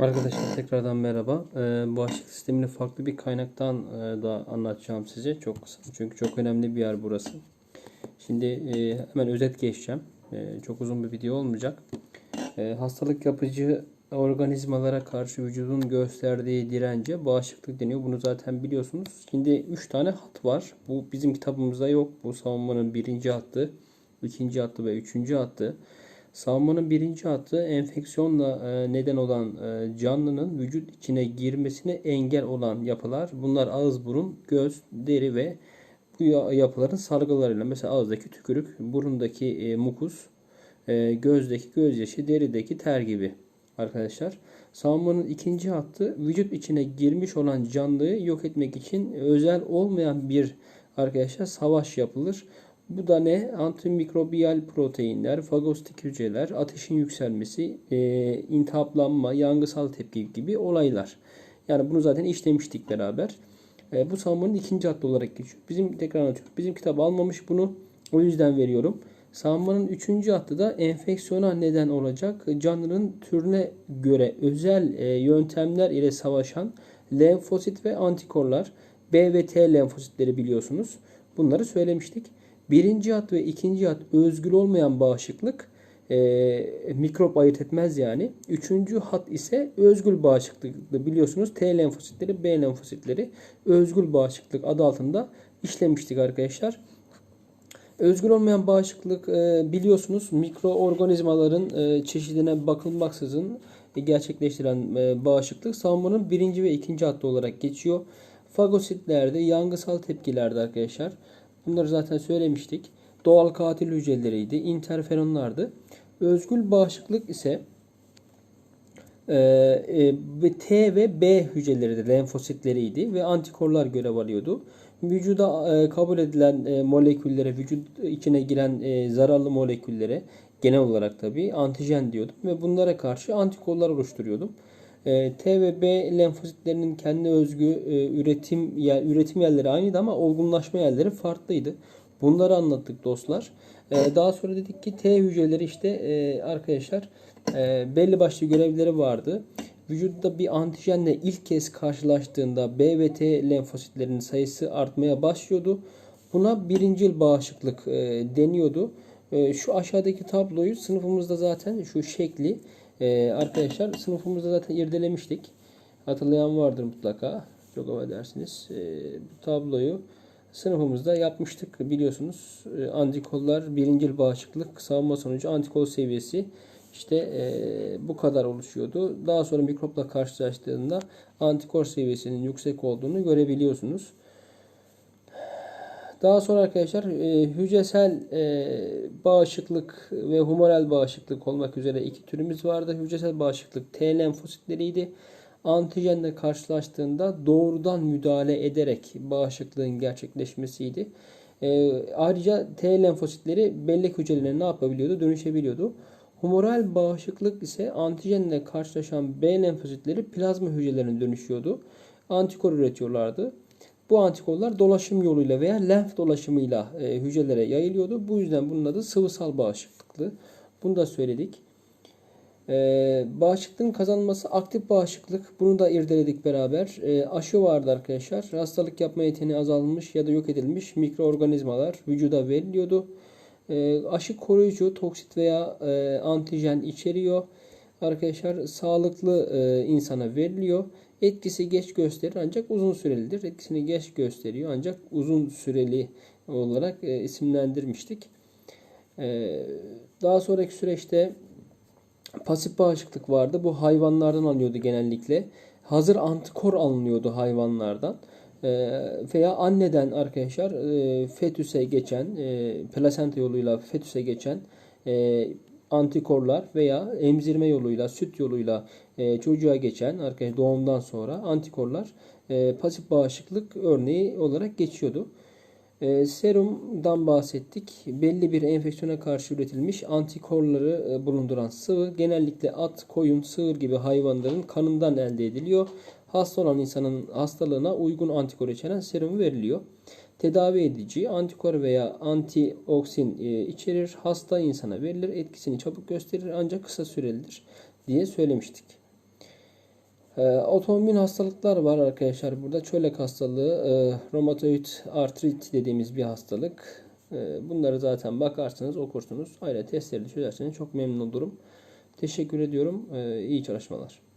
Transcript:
Arkadaşlar tekrardan merhaba. Ee, bağışıklık sistemini farklı bir kaynaktan e, da anlatacağım size. Çok kısa. Çünkü çok önemli bir yer burası. Şimdi e, hemen özet geçeceğim. E, çok uzun bir video olmayacak. E, hastalık yapıcı organizmalara karşı vücudun gösterdiği dirence bağışıklık deniyor. Bunu zaten biliyorsunuz. Şimdi 3 tane hat var. Bu bizim kitabımızda yok. Bu savunmanın birinci hattı, ikinci hattı ve üçüncü hattı. Savunmanın birinci hattı enfeksiyonla e, neden olan e, canlının vücut içine girmesine engel olan yapılar. Bunlar ağız, burun, göz, deri ve bu yapıların salgılarıyla mesela ağızdaki tükürük, burundaki e, mukus, gözdeki gözyaşı, derideki ter gibi arkadaşlar. Savunmanın ikinci hattı vücut içine girmiş olan canlıyı yok etmek için özel olmayan bir arkadaşlar savaş yapılır. Bu da ne? Antimikrobiyal proteinler, fagostik hücreler, ateşin yükselmesi, e, intihaplanma, yangısal tepki gibi olaylar. Yani bunu zaten işlemiştik beraber. E, bu savunmanın ikinci hattı olarak geçiyor. Bizim tekrar anlatıyorum. Bizim kitap almamış bunu. O yüzden veriyorum. Savunmanın üçüncü hattı da enfeksiyona neden olacak canlının türüne göre özel e, yöntemler ile savaşan lenfosit ve antikorlar. B ve T lenfositleri biliyorsunuz. Bunları söylemiştik. Birinci hat ve ikinci hat özgül olmayan bağışıklık e, mikrop ayırt etmez yani. Üçüncü hat ise özgül bağışıklık biliyorsunuz T lenfositleri, B lenfositleri özgül bağışıklık adı altında işlemiştik arkadaşlar. Özgül olmayan bağışıklık e, biliyorsunuz mikroorganizmaların e, çeşidine bakılmaksızın gerçekleştiren e, bağışıklık savunmanın birinci ve ikinci hattı olarak geçiyor. Fagositlerde yangısal tepkilerde arkadaşlar Bunları zaten söylemiştik. Doğal katil hücreleriydi. interferonlardı. Özgül bağışıklık ise e, e, T ve B hücreleri de lenfositleriydi ve antikorlar görev alıyordu. Vücuda e, kabul edilen e, moleküllere, vücut içine giren e, zararlı moleküllere genel olarak tabi antijen diyordum ve bunlara karşı antikorlar oluşturuyordum. E, T ve B lenfositlerinin kendi özgü e, üretim yer, üretim yerleri aynıydı ama olgunlaşma yerleri farklıydı. Bunları anlattık dostlar. E, daha sonra dedik ki T hücreleri işte e, arkadaşlar e, belli başlı görevleri vardı. Vücutta bir antijenle ilk kez karşılaştığında B ve T lenfositlerinin sayısı artmaya başlıyordu. Buna birincil bağışıklık e, deniyordu. E, şu aşağıdaki tabloyu sınıfımızda zaten şu şekli ee, arkadaşlar sınıfımızda zaten irdelemiştik. Hatırlayan vardır mutlaka. Çok affedersiniz. Ee, bu tabloyu sınıfımızda yapmıştık. Biliyorsunuz e, antikollar birincil bağışıklık savunma sonucu antikol seviyesi işte e, bu kadar oluşuyordu. Daha sonra mikropla karşılaştığında antikor seviyesinin yüksek olduğunu görebiliyorsunuz. Daha sonra arkadaşlar e, hücresel e, bağışıklık ve humoral bağışıklık olmak üzere iki türümüz vardı. Hücresel bağışıklık T lenfositleriydi. Antijenle karşılaştığında doğrudan müdahale ederek bağışıklığın gerçekleşmesiydi. E, ayrıca T lenfositleri bellek hücrelerine ne yapabiliyordu? Dönüşebiliyordu. Humoral bağışıklık ise antijenle karşılaşan B lenfositleri plazma hücrelerine dönüşüyordu. Antikor üretiyorlardı. Bu antikorlar dolaşım yoluyla veya lenf dolaşımıyla e, hücrelere yayılıyordu. Bu yüzden bunun adı sıvısal bağışıklıktı. Bunu da söyledik. E, bağışıklığın kazanması aktif bağışıklık. Bunu da irdeledik beraber. E, aşı vardı arkadaşlar. Hastalık yapma yeteneği azalmış ya da yok edilmiş mikroorganizmalar vücuda veriliyordu. E, aşı koruyucu, toksit veya e, antijen içeriyor. Arkadaşlar sağlıklı e, insana veriliyor. Etkisi geç gösterir ancak uzun sürelidir. Etkisini geç gösteriyor ancak uzun süreli olarak e, isimlendirmiştik. E, daha sonraki süreçte pasif bağışıklık vardı. Bu hayvanlardan alınıyordu genellikle. Hazır antikor alınıyordu hayvanlardan. E, veya anneden arkadaşlar e, fetüse geçen, e, plasenta yoluyla fetüse geçen e, antikorlar veya emzirme yoluyla, süt yoluyla e, çocuğa geçen arkadaş doğumdan sonra antikorlar e, pasif bağışıklık örneği olarak geçiyordu. E, serumdan bahsettik. Belli bir enfeksiyona karşı üretilmiş antikorları e, bulunduran sıvı genellikle at, koyun, sığır gibi hayvanların kanından elde ediliyor. Hasta olan insanın hastalığına uygun antikor içeren serum veriliyor tedavi edici, antikor veya antioksin e, içerir. Hasta insana verilir. Etkisini çabuk gösterir ancak kısa sürelidir diye söylemiştik. E, otoimmün hastalıklar var arkadaşlar burada. Çölek hastalığı, e, romatoid artrit dediğimiz bir hastalık. E, bunları zaten bakarsınız, okursunuz. Ayrıca testleri de çözerseniz çok memnun olurum. Teşekkür ediyorum. E, iyi çalışmalar.